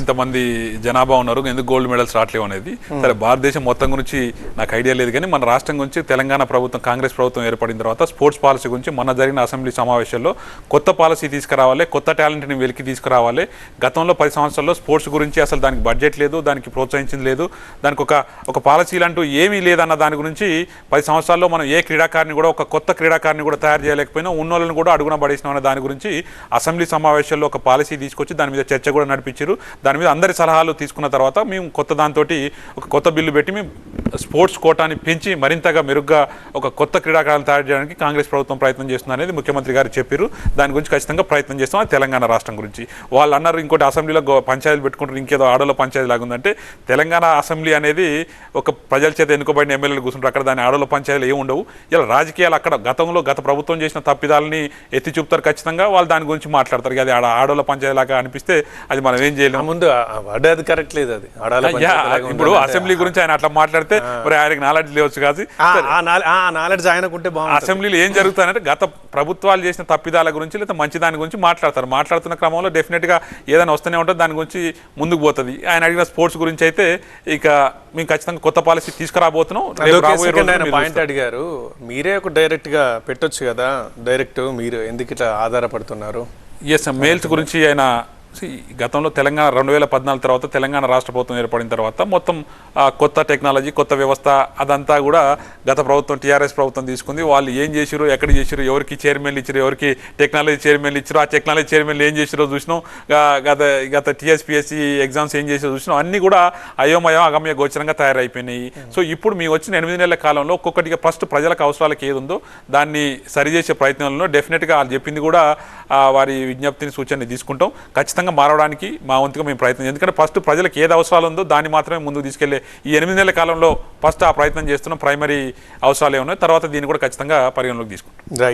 ఇంతమంది జనాభా ఉన్నారు ఎందుకు గోల్డ్ మెడల్స్ రావట్లేవు అనేది. సరే భారతదేశం మొత్తం గురించి నాకు ఐడియా లేదు కానీ మన రాష్ట్రం గురించి తెలంగాణ ప్రభుత్వం కాంగ్రెస్ ప్రభుత్వం ఏర్పడిన తర్వాత స్పోర్ట్స్ పాలసీ గురించి మొన్న జరిగిన అసెంబ్లీ సమావేశంలో కొత్త పాలసీ తీసుకురావాలి కొత్త టాలెంట్ని వెలికి తీసుకురావాలి. గతంలో పది సంవత్సరాల్లో స్పోర్ట్స్ గురించి అసలు దానికి బడ్జెట్ లేదు దానికి ప్రోత్సహించింది లేదు. దానికి ఒక ఒక పాలసీలు అంటూ ఏమీ లేదన్న దాని గురించి పది సంవత్సరాల్లో మనం ఏ క్రీడాకారిని కూడా ఒక కొత్త క్రీడాకారిని కూడా తయారు చేయలేకపోయినా ఉన్నోళ్ళని కూడా అడుగున పడేసినాం అనే దాని గురించి అసెంబ్లీ సమావేశాల్లో ఒక పాలసీ తీసుకొచ్చి దాని మీద చర్చ కూడా నడిపించారు. దాని మీద అందరి సలహాలు తీసుకున్న తర్వాత మేము కొత్త దాంతో ఒక కొత్త బిల్లు పెట్టి మేము స్పోర్ట్స్ కోటాని పెంచి మరింతగా మెరుగ్గా ఒక కొత్త క్రీడాకారులను తయారు చేయడానికి కాంగ్రెస్ ప్రభుత్వం ప్రయత్నం చేస్తుంది అనేది ముఖ్యమంత్రి గారు చెప్పారు. దాని గురించి ఖచ్చితంగా ప్రయత్నం చేస్తాం. అది తెలంగాణ రాష్ట్రం గురించి. వాళ్ళు అన్నారు ఇంకోటి అసెంబ్లీలో పంచాయతీలు పెట్టుకుంటారు. ఇంకేదో ఆడోళ్ళ పంచాయతీ లాగా ఉందంటే తెలంగాణ అసెంబ్లీ అనేది ఒక ప్రజల చేత ఎన్నుకోబడిన ఎమ్మెల్యేలు కూర్చుంటారు. అక్కడ దాని ఆడోళ్ళ పంచాయతీలు ఏమి ఉండవు. ఇలా రాజకీయాలు అక్కడ గతంలో గత ప్రభుత్వం చేసిన తప్పిదాలని ఎత్తి చూపుతారు ఖచ్చితంగా. వాళ్ళు దాని గురించి మాట్లాడతారు. అది ఆడ ఆడోళ్ళ పంచాయతీ లాగా అనిపిస్తే అది మనం ఏం చేయలేము ముందు వర్డ్ అది కరెక్ట్ లేదు అది. ఆడాల పంచాయతీలాగా ఇప్పుడు అసెంబ్లీ గురించి ఆయన అట్లా మాట్లాడితే మరి ఆయనకి నాలెడ్జ్ లేవచ్చు కాదు ఆ- ఆ నాలె- ఆ నాలెడ్జ్ ఆయనకుంటే అసెంబ్లీలో ఏం జరుగుతుందంటే గత ప్రభుత్వాలు చేసిన తప్పిదాల గురించి లేదా మంచి దాని గురించి మాట్లాడతారు. మాట్లాడుతున్న క్రమంలో డెఫినెట్గా ఏదైనా వస్తూనే ఉంటుంది దాని గురించి ముందుకు పోతుంది. ఆయన అడిగిన స్పోర్ట్స్ గురించి అయితే ఇక మేము ఖచ్చితంగా కొత్త పాలసీ తీసుకురాబోతున్నాం. పాయింట్ అడిగారు. మీరే ఒక డైరెక్ట్గా పెట్టొచ్చు కదా. డైరెక్ట్ మీరు ఎందుకు ఇట్లా ఆధారపడుతున్నారు? ఎస్ మేల్స్ గురించి ఆయన గతంలో తెలంగాణ రెండు వేల పద్నాలుగు తర్వాత తెలంగాణ రాష్ట్ర ప్రభుత్వం ఏర్పడిన తర్వాత మొత్తం కొత్త టెక్నాలజీ కొత్త వ్యవస్థ అదంతా కూడా గత ప్రభుత్వం టీఆర్ఎస్ ప్రభుత్వం తీసుకుంది. వాళ్ళు ఏం చేసిరు ఎక్కడ చేసిరు ఎవరికి చైర్మన్లు ఇచ్చారు ఎవరికి టెక్నాలజీ చైర్మన్లు ఇచ్చారు ఆ టెక్నాలజీ చైర్మన్లు ఏం చేసిరో చూసినాం. గత గత టీఎస్పీఎస్సీ ఎగ్జామ్స్ ఏం చేసిరో చూసినాం. అన్నీ కూడా అయోమయం అగమ్య గోచరంగా తయారైపోయినాయి. సో ఇప్పుడు మీ వచ్చిన ఎనిమిది నెలల కాలంలో ఒక్కొక్కటిగా ఫస్ట్ ప్రజలకు అవసరాలకు ఏది ఉందో దాన్ని సరిచేసే ప్రయత్నంలో డెఫినెట్గా వాళ్ళు చెప్పింది కూడా వారి విజ్ఞప్తిని సూచనని తీసుకుంటాం. ఖచ్చితంగా మారడానికి మా వంతుగా మేము ప్రయత్నం చేస్తాం. ఎందుకంటే ఫస్ట్ ప్రజలకు ఏది అవసరాలు ఉందో దాన్ని మాత్రమే ముందుకు తీసుకెళ్ళే ఈ ఎనిమిది నెలల కాలంలో ఫస్ట్ ఆ ప్రయత్నం చేస్తున్నాం ప్రైమరీ అవసరాలు ఏమన్నాయి తర్వాత దీన్ని కూడా ఖచ్చితంగా పరిగణలోకి తీసుకుంటాం రైట్